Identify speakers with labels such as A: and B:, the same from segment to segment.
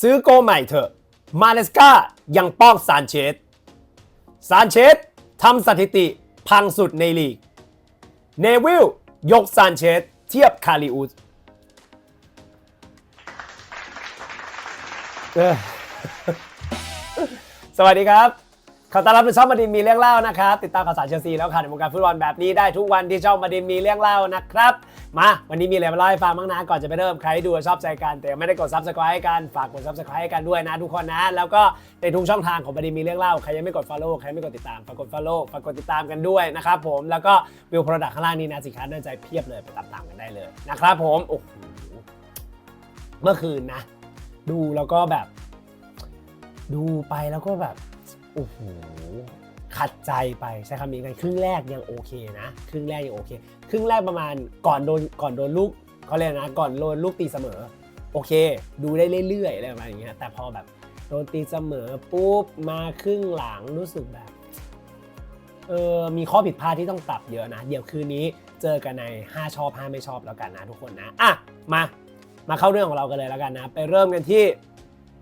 A: ซื้อโกใหม่เถอะ มาเลสกายังป้องซานเชส ซานเชสทำสถิติพังสุดในลีก เนวิลยกซานเชสเทียบคาริอุสสวัสดีครับ ขอต้อนรับสู่ช่องมาดินมีเรื่องเล่านะครับติดตามข่าวสารเชลซีแล้วข่าวในวงการฟุตบอลแบบนี้ได้ทุกวันที่ช่องมาดินมีเรื่องเล่านะครับ มาวันนี้มีอะไรมาเล่าให้ฟังบ้างนะก่อนจะไปเริ่มใครดูชอบใจกันแต่ไม่ได้กด subscribe กันฝากกด subscribe ให้กันด้วยนะทุกคนนะ แล้วก็ในทุกช่องทางของมาดินมีเรื่องเล่าใครยังไม่กด follow ใครไม่กดติดตามฝากกด follow ฝากกดติดตามกันด้วยนะครับผมแล้วก็วิวโปรดักต์ข้างล่างนี้นะสินค้าน่าใจเพียบเลยไปตามๆกันได้เลยนะครับผมโอ้โหเมื่อคืนนะ ดูแล้วก็แบบ ดูไปแล้วก็แบบ โอ้โหขัดใจไปใช้คำนี้กันครึ่งแรกยังโอเคนะ ครึ่งแรกยังโอเค ครึ่งแรกประมาณก่อนโดนก่อนโดนลูกเขาเรียกนะก่อนโดนลูกตีเสมอ โอเค ดูได้เรื่อยๆอะไรประมาณอย่างเงี้ยแต่พอแบบโดนตีเสมอปุ๊บมาครึ่งหลังรู้สึกแบบเออมีข้อผิดพลาดที่ต้องปรับเยอะนะ เดี๋ยวคืนนี้เจอกันใน 5 ชอบ 5 ไม่ชอบแล้วกันนะทุกคนนะอะมามาเข้าเรื่องของเรากันเลยแล้วกันนะ ไปเริ่มกันที่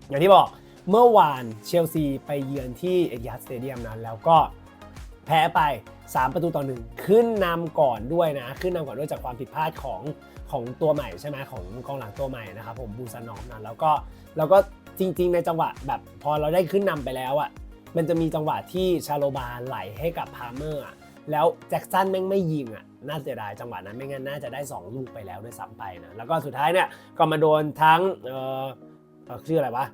A: อย่างที่บอก เมื่อวานเชลซีไปเยือนที่เอ็ดยาร์ดสเตเดียมนะแล้วก็แพ้ไป 3 ประตูต่อหนึ่งขึ้นนำก่อนด้วยนะ ขึ้นนำก่อนด้วยจากความผิดพลาดของของตัวใหม่ใช่ไหมของกองหลังตัวใหม่นะครับผมบูซานอฟนะแล้วก็แล้วก็จริง ๆ ในจังหวะแบบพอเราได้ขึ้นนำไปแล้วอะ่ะมันจะมีจังหวะที่ชาโลบาไหลให้กับพาร์เมอร์อะแล้วแจ็คสันแม่งไม่ยิงอะน่าเสียดายจังหวะนั้นไม่งั้นน่าจะได้ 2 ลูกไปแล้วด้วยซ้ำไปนะแล้วก็สุดท้ายเนี่ยก็มาโดนทั้งเออชื่ออะไรวะ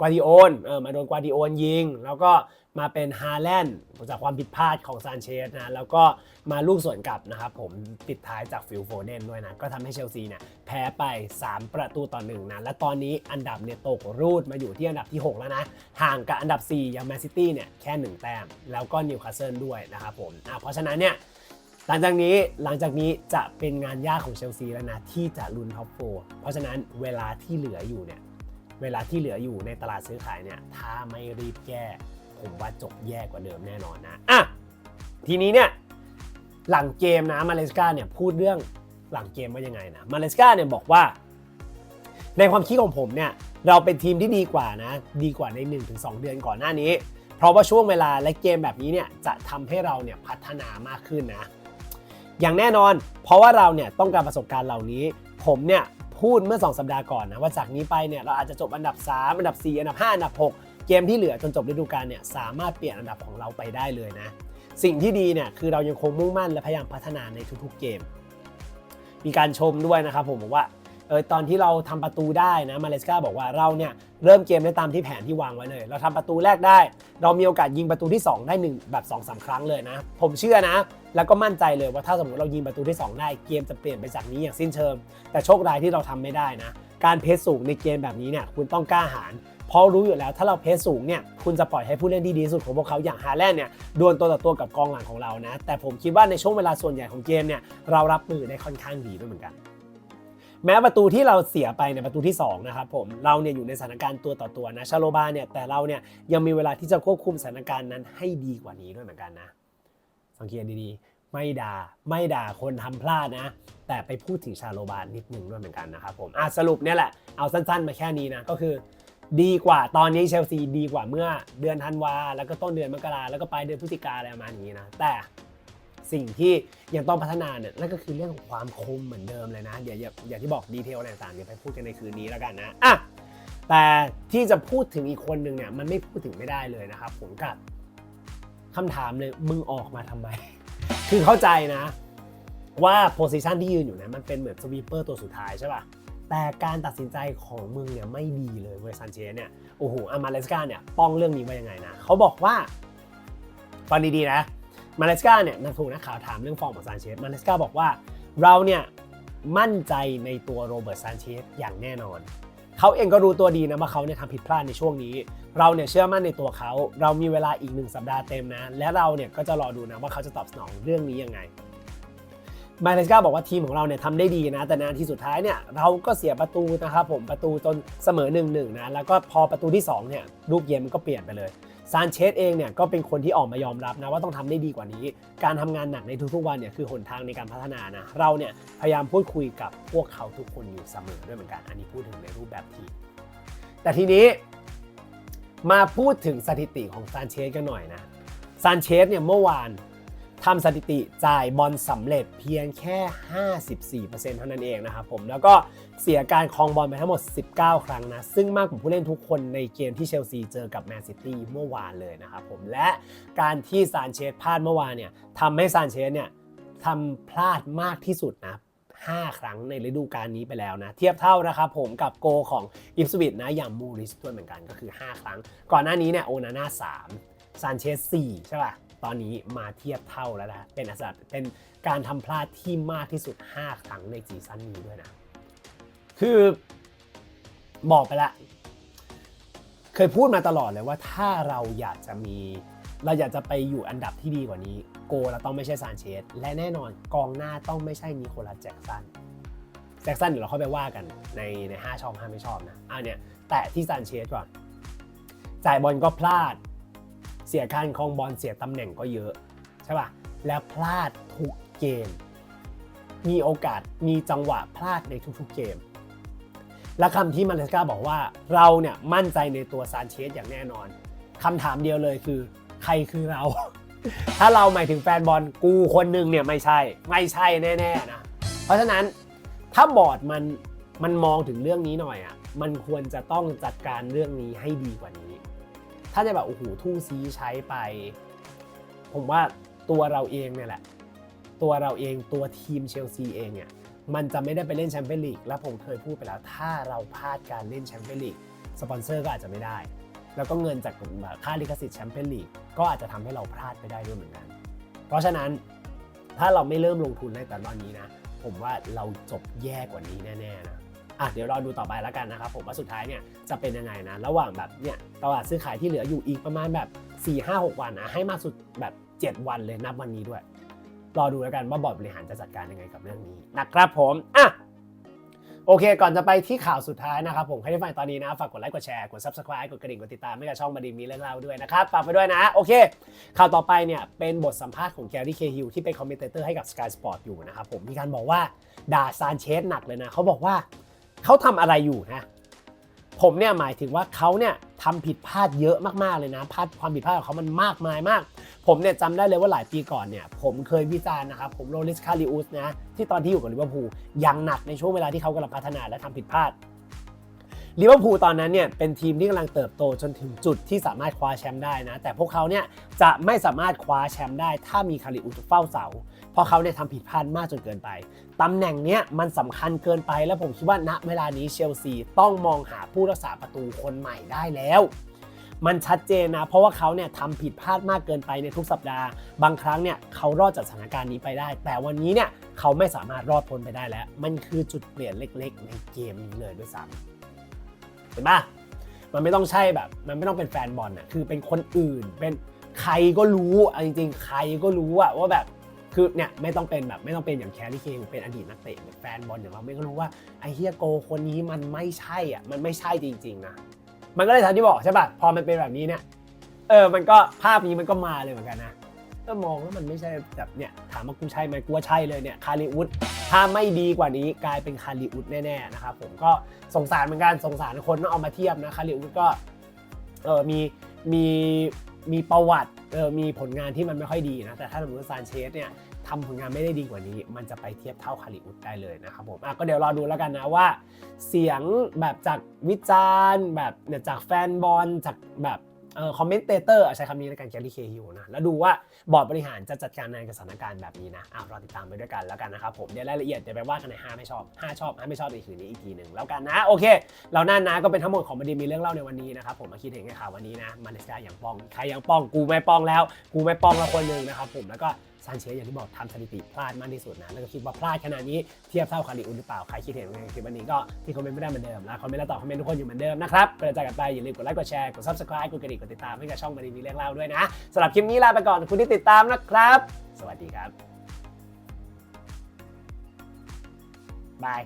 A: กวาดิโอนเออมาโดนกวาดิโอนยิง แล้วก็มาเป็นฮาแลนด์จากความผิดพลาดของซานเชสนะแล้วก็มาลูกสวนกลับนะครับผมปิดท้ายจากฟิลโฟเดนด้วยนะ ก็ทำให้เชลซีเนี่ยแพ้ไป 3 ประตูต่อหนึ่งนะ และตอนนี้อันดับเนี่ยตกรูดมาอยู่ที่อันดับที่ 6 แล้วนะ ห่างกับอันดับ 4 อย่างแมนซิตี้เนี่ยแค่ 1 แต้ม แล้วก็นิวคาสเซิลด้วยนะครับผมอะเพราะฉะนั้นเนี่ยหลังจากนี้หลังจากนี้จะเป็นงานยากของเชลซีแล้วนะที่จะลุ้นท็อปโฟร์เพราะฉะนั้นเวลาที่เหลืออยู่เนี่ย เวลาที่เหลืออยู่ในตลาดซื้อขายเนี่ย ถ้าไม่รีบแก้ ผมว่าจบแย่กว่าเดิมแน่นอนนะอะทีนี้เนี่ยหลังเกมนะมาเลสกาเนี่ยพูดเรื่องหลังเกมว่ายังไงนะมาเลสกาเนี่ยบอกว่า ในความคิดของผมเนี่ยเราเป็นทีมที่ดีกว่านะ ดีกว่าใน 1-2 เดือนก่อนหน้านี้ เพราะว่าช่วงเวลาและเกมแบบนี้เนี่ยจะทำให้เราเนี่ยพัฒนามากขึ้นนะ อย่างแน่นอน เพราะว่าเราเนี่ยต้องการประสบการณ์เหล่านี้ ผมเนี่ย พูดเมื่อ 2 สัปดาห์ก่อนนะว่าจากนี้ไปเนี่ยเราอาจจะจบอันดับ 3 อันดับ 4 อันดับ 5 อันดับ 6 เกมที่เหลือจนจบฤดูกาลเนี่ยสามารถเปลี่ยนอันดับของเราไปได้เลยนะ สิ่งที่ดีเนี่ยคือเรายังคงมุ่งมั่นและพยายามพัฒนาในทุกๆเกม มีการชมด้วยนะครับผมบอกว่า เออตอนที่เราทำประตูได้นะมาเลสกาบอกว่าเราเนี่ยเริ่มเกมได้ตามที่แผนที่วางไว้เลย เราทำประตูแรกได้ เรามีโอกาสยิงประตูที่ 2 ได้หนึ่งแบบ2อสาครั้งเลยนะ ผมเชื่อนะ แล้วก็มั่นใจเลยว่าถ้าสมมติเรายิงประตูที่ 2 ได้เกมจะเปลี่ยนไปจากนี้อย่างสิ้นเชิงแต่โชคร้ายที่เราทำไม่ได้นะ การเพสสูงในเกมแบบนี้เนี่ยคุณต้องกล้าหาญเพราะรู้อยู่แล้วถ้าเราเพสสูงเนี่ยคุณจะปล่อยให้ผู้เล่นที่ดีสุดของพวกเขาอย่างฮาแลนด์เนี่ยดวลตัวต่อตัวกับกองหลังของเรานะ แต่ผมคิดว่าในช่วงเวลาส่วนใหญ่ของเกมเนี่ยเรารับมือได้ค่อนข้างดีด้วยเหมือนกัน แม้ประตูที่เราเสียไปในประตูที่ 2 นะครับผมเราเนี่ยอยู่ในสถานการณ์ตัวต่อตัวนะชาโลบาเนี่ยแต่เราเนี่ยยังมีเวลาที่จะควบคุมสถานการณ์นั้นให้ดีกว่านี้ด้วยเหมือนกันนะสังเกตดีๆ ไม่ด่าไม่ด่าคนทำพลาดนะ แต่ไปพูดถึงชาโลบานนิดนึงด้วยเหมือนกันนะครับผมอะสรุปเนี่ยแหละเอาสั้นๆ มาแค่นี้นะก็คือ ดีกว่าตอนนี้เชลซีดีกว่าเมื่อเดือนธันวาแล้วก็ต้นเดือนมกราแล้วก็ปลายเดือนพฤศจิกาอะไรประมาณนี้นะแต่ สิ่งที่ยังต้องพัฒนาเนี่ยนั่นก็คือเรื่องของความคมเหมือนเดิมเลยนะเดี๋ยวอย่าอย่าที่บอกดีเทลอะไรต่างๆเดี๋ยวไปพูดกันในคืนนี้แล้วกันนะอะแต่ที่จะพูดถึงอีกคนหนึ่งเนี่ยมันไม่พูดถึงไม่ได้เลยนะครับผมกับคำถามเลยมึงออกมาทำไม คือเข้าใจนะ ว่าโพซิชันที่ยืนอยู่เนี่ยมันเป็นเหมือนสวีปเปอร์ตัวสุดท้ายใช่ป่ะแต่การตัดสินใจของมึงเนี่ยไม่ดีเลยเวซันเชสเนี่ยโอ้โหอามาเลสกาเนี่ยป้องเรื่องนี้ว่ายังไงนะเขาบอกว่าฟังดีๆนะ มาเลสกาเนี่ยนักถูกนักข่าวถามเรื่องฟอร์มของซานเชสมาเลสกาบอกว่าเราเนี่ยมั่นใจในตัวโรเบิร์ตซานเชสอย่างแน่นอน เขาเองก็รู้ตัวดีนะว่าเขาเนี่ยทำผิดพลาดในช่วงนี้ เราเนี่ยเชื่อมั่นในตัวเขา เรามีเวลาอีกหนึ่งสัปดาห์เต็มนะ และเราเนี่ยก็จะรอดูนะว่าเขาจะตอบสนองเรื่องนี้ยังไงมาเลสกาบอกว่าทีมของเราเนี่ยทำได้ดีนะ แต่นาทีสุดท้ายเนี่ยเราก็เสียประตูนะครับผมประตูจนเสมอ1นหนึ่งนะแล้วก็พอประตูที่2เนี่ยลูกเกมมันก็เปลี่ยนไปเลย ซานเชสเองเนี่ยก็เป็นคนที่ออกมายอมรับนะว่าต้องทำได้ดีกว่านี้ การทำงานหนักในทุกๆวันเนี่ยคือหนทางในการพัฒนานะเราเนี่ยพยายามพูดคุยกับพวกเขาทุกคนอยู่เสมอด้วยเหมือนกันอันนี้พูดถึงในรูปแบบทีมแต่ทีนี้มาพูดถึงสถิติของซานเชสกันหน่อยนะซานเชสเนี่ยเมื่อวาน ทำสถิติจ่ายบอลสำเร็จเพียงแค่ 54%เท่านั้นเองนะครับผมแล้วก็เสียการครองบอลไปทั้งหมด 19 ครั้งนะ ซึ่งมากกว่าผู้เล่นทุกคนในเกมที่เชลซีเจอกับแมนซิตี้เมื่อวานเลยนะครับผมและการที่ซานเชสพลาดเมื่อวานเนี่ยทำให้ซานเชสเนี่ยทำพลาดมากที่สุดนะ5 ครั้งในฤดูกาลนี้ไปแล้วนะ เทียบเท่านะครับผมกับโกของอิฟสวิตนะอย่างมูริสด้วยเหมือนกันก็คือ 5 ครั้ง ก่อนหน้านี้เนี่ยโอนาน่า3ซานเชส4ใช่ป่ะ ตอนนี้มาเทียบเท่าแล้วนะเป็นอัศจรรย์เป็นการทำพลาดที่มากที่สุด 5 ครั้งในซีซั่นนี้ด้วยนะ คือบอกไปละ เคยพูดมาตลอดเลยว่าถ้าเราอยากจะมีเราอยากจะไปอยู่อันดับที่ดีกว่านี้ โกเราต้องไม่ใช่ซานเชสและแน่นอนกองหน้าต้องไม่ใช่นิโคลัสแจ็กสันแจ็กสันเดี๋ยวเราค่อยไปว่ากันในในห้าชอบห้าไม่ชอบนะอะเนี่ย แต่ที่ซานเชสก่อนจ่ายบอลก็พลาด เสียการครองบอลเสียตำแหน่งก็เยอะใช่ป่ะแล้วพลาดทุกเกม มีโอกาสมีจังหวะพลาดในทุกๆเกม และคำที่มาเลสกาบอกว่าเราเนี่ยมั่นใจในตัวซานเชสอย่างแน่นอนคำถามเดียวเลยคือ ใครคือเรา ถ้าเราหมายถึงแฟนบอลกูคนหนึ่งเนี่ยไม่ใช่ ไม่ใช่แน่ๆนะ เพราะฉะนั้นถ้าบอร์ดมันมันมองถึงเรื่องนี้หน่อยอะ่ะมันควรจะต้องจัดการเรื่องนี้ให้ดีกว่านี้ ถ้าจะแบบโอ้โหทู่ซีใช้ไป ผมว่าตัวเราเองเนี่ยแหละ ตัวเราเองตัวทีมเชลซีเองเนี่ยมันจะไม่ได้ไปเล่นแชมเปี้ยนลีกและผมเคยพูดไปแล้ว ถ้าเราพลาดการเล่นแชมเปี้ยนลีกสปอนเซอร์ก็อาจจะไม่ได้ แล้วก็เงินจากค่าลิขสิทธิ์แชมเปี้ยนลีกก็อาจจะทำให้เราพลาดไปได้ด้วยเหมือนกัน เพราะฉะนั้นถ้าเราไม่เริ่มลงทุนในแต่ตอนนี้นะ ผมว่าเราจบแย่กว่านี้แน่ๆนะ อะเดี๋ยวรอดูต่อไปแล้วกันนะครับผมว่าสุดท้ายเนี่ยจะเป็นยังไงนะระหว่างแบบเนี่ยตลาดซื้อขายที่เหลืออยู่อีกประมาณแบบ 4 5 6 วันนะให้มากสุดแบบ 7 วันเลยนับวันนี้ด้วย รอดูแล้วกันว่าบอร์ดบริหารจะจัดการยังไงกับเรื่องนี้นะครับผมอะโอเค ก่อนจะไปที่ข่าวสุดท้ายนะครับผมใครที่ฟังตอนนี้นะ ฝากกดไลค์กดแชร์ กด subscribe กดกระดิ่ง กดติดตามให้กับช่องมาดีมีเรื่องเล่าด้วยนะครับ ฝากไปด้วยนะ โอเค ข่าวต่อไปเนี่ย เป็นบทสัมภาษณ์ของแกรี่เคฮิลที่เป็นคอมเมนเตอร์ให้กับ Sky Sport อยู่นะครับผม มีการบอกว่าด่าซานเชสหนักเลยนะ เขาบอกว่า เขาทำอะไรอยู่นะผมเนี่ยหมายถึงว่าเขาเนี่ยทำผิดพลาดเยอะมากๆเลยนะพลาดความผิดพลาดของเขามันมากมายมาก ผมเนี่ยจำได้เลยว่าหลายปีก่อนเนี่ยผมเคยวิจารณ์นะครับผมโรลิสคาริอุสนะที่ตอนที่อยู่กับลิเวอร์พูลยังหนักในช่วงเวลาที่เขากำลังพัฒนาและทำผิดพลาด ลิเวอร์พูลตอนนั้นเนี่ยเป็นทีมที่กำลังเติบโตจนถึงจุดที่สามารถคว้าแชมป์ได้นะ แต่พวกเขาเนี่ยจะไม่สามารถคว้าแชมป์ได้ ถ้ามีคาริอุสเฝ้าเสา เพราะเขาเนี่ยทำผิดพลาดมากจนเกินไปตำแหน่งเนี้ยมันสำคัญเกินไป แล้วผมคิดว่าณเวลานี้เชลซีต้องมองหาผู้รักษาประตูคนใหม่ได้แล้วมันชัดเจนนะ เพราะว่าเขาเนี่ยทำผิดพลาดมากเกินไปในทุกสัปดาห์ บางครั้งเนี่ยเขารอดจากสถานการณ์นี้ไปได้ แต่วันนี้เนี่ยเขาไม่สามารถรอดพ้นไปได้แล้ว มันคือจุดเปลี่ยนเล็กๆ ในเกมนี้เลยด้วยซ้ำ เห็นปะมันไม่ต้องใช่แบบ มันไม่ต้องเป็นแฟนบอลอะคือเป็นคนอื่น เป็นใครก็รู้เอาจริงๆ ใครก็รู้อะว่าแบบ คือเนี่ยไม่ต้องเป็นแบบไม่ต้องเป็นอย่างแครี่เคงเป็นอดีตนักเตะแฟนบอลอย่างเราไม่ก็รู้ว่าไอ้เฮียโกคนนี้มันไม่ใช่อะ มันไม่ใช่จริง ๆ นะ มันก็เลยทำที่บอกใช่ป่ะ พอมันเป็นแบบนี้เนี่ย เออ มันก็ภาพนี้มันก็มาเลยเหมือนกันนะ ก็มองว่ามันไม่ใช่แบบเนี่ยถามว่ากูใช่ไหมกูว่าใช่เลยเนี่ยคาริอุสถ้าไม่ดีกว่านี้กลายเป็นคาริอุสแน่ๆนะครับผมก็สงสารเหมือนกันสงสารคนต้องเอามาเทียบนะคาริอุสก็เออมีมีมีประวัติเออมีผลงานที่มันไม่ค่อยดีนะแต่ถ้าสมมติว่าซานเชสเนี่ยทำผลงานไม่ได้ดีกว่านี้ มันจะไปเทียบเท่าคาริอุสได้เลยนะครับผมอะก็เดี๋ยวรอดูแล้วกันนะว่า เสียงแบบจากวิจารณ์ แบบเนี่ยจากแฟนบอลจากแบบ คอมเมนเตเตอร์ใช้คำนี้ในการแกรี่เคฮิวนะ แล้วดูว่าบอร์ดบริหารจะจัดการในสถานการณ์แบบนี้นะอะรอติดตามไปด้วยกันแล้วกันนะครับผมเดี๋ยวรายละเอียดเดี๋ยวไปว่ากันใน5ไม่ชอบ 5 ชอบ 5 ไม่ชอบในคืนนี้อีกทีหนึ่งแล้วกันนะ โอเคเราหน้านะก็เป็นทั้งหมดของบันดีมีเรื่องเล่าในวันนี้นะครับผมมาคิดเห็นกันข่าววันนี้นะมาเลเซียอย่างป้องใครยังป้องกูไม่ป้องแล้ว กูไม่ป้องละคนหนึ่งนะครับผมแล้วก็ ซานเชสอย่างที่บอกทำสถิติพลาดมากที่สุดนะ แล้วก็คิดว่าพลาดขนาดนี้เทียบเท่าคาริอุนหรือเปล่า ใครคิดเห็นยังไงคลิปวันนี้ก็ที่คอมเมนต์ไม่ได้เหมือนเดิมนะ คอมเมนต์แล้วตอบคอมเมนต์ทุกคนอยู่เหมือนเดิมนะครับเพื่อจกันไปอย่าลืมกดไลค์กดแชร์กด subscribe กดกระดิ่งกดติดตามให้กับช่องบันดีมีเรื่องเล่าด้วยนะสำหรับคลิปนี้ลาไปก่อนคุณที่ติดตามนะครับ สวัสดีครับบาย